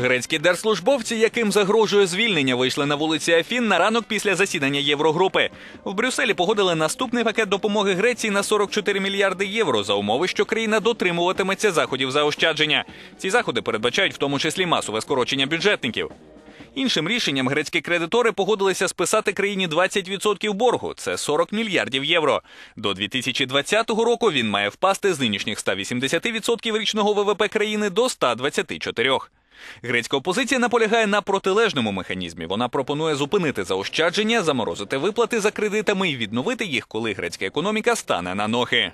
Грецькі держслужбовці, яким загрожує звільнення, вийшли на вулиці Афін на ранок після засідання Єврогрупи. В Брюсселі погодили наступний пакет допомоги Греції на 44 мільярди євро за умови, що країна дотримуватиметься заходів заощадження. Ці заходи передбачають в тому числі масове скорочення бюджетників. Іншим рішенням грецькі кредитори погодилися списати країні 20% боргу. Це 40 мільярдів євро. До 2020 року він має впасти з нинішніх 180% річного ВВП країни до 124%. Грецька опозиція наполягає на протилежному механізмі. Вона пропонує зупинити заощадження, заморозити виплати за кредитами і відновити їх, коли грецька економіка стане на ноги.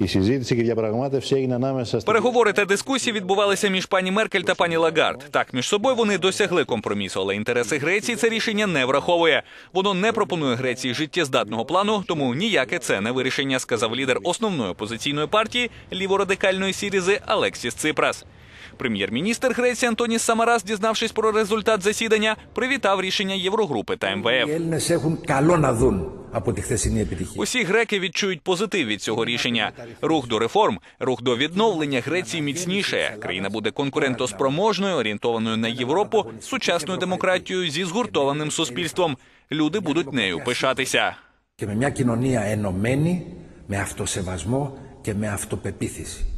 Η συζήτηση και η διαπραγμάτευση έγινε ανάμεσα στην Переговори та дискусії відбувалися між пані Меркель та пані Лагард. Так, між собою вони досягли компромісу, але інтереси Греції це рішення не враховує. Воно не пропонує Греції життєздатного плану, тому ніяке це не вирішення, сказав лідер основної опозиційної партії ліворадикальної сірізи Алексіс Ципрас. Прем'єр-міністр Греції Антоніс Самарас, дізнавшись про результат засідання, привітав рішення Єврогрупи та Οι МВФ. Έλληνες έχουν καλό να δουν από τη χθεσινή επιτυχία. Усі греки відчують позитив від цього рішення. Рух до реформ, рух до відновлення Греції міцніше. Країна буде конкурентоспроможною, орієнтованою на Європу, з сучасною демократією зі згуртованим суспільством. Люди будуть нею пишатися. Και με μια κοινωνία ενωμένη, με αυτοσεβασμό και με αυτοπεποίθηση.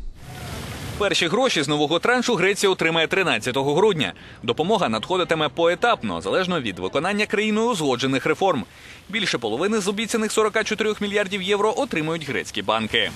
Перші гроші з нового траншу Греція отримає 13 грудня. Допомога надходитиме поетапно, залежно від виконання країною узгоджених реформ. Більше половини з обіцяних 44 мільярдів євро отримують грецькі банки.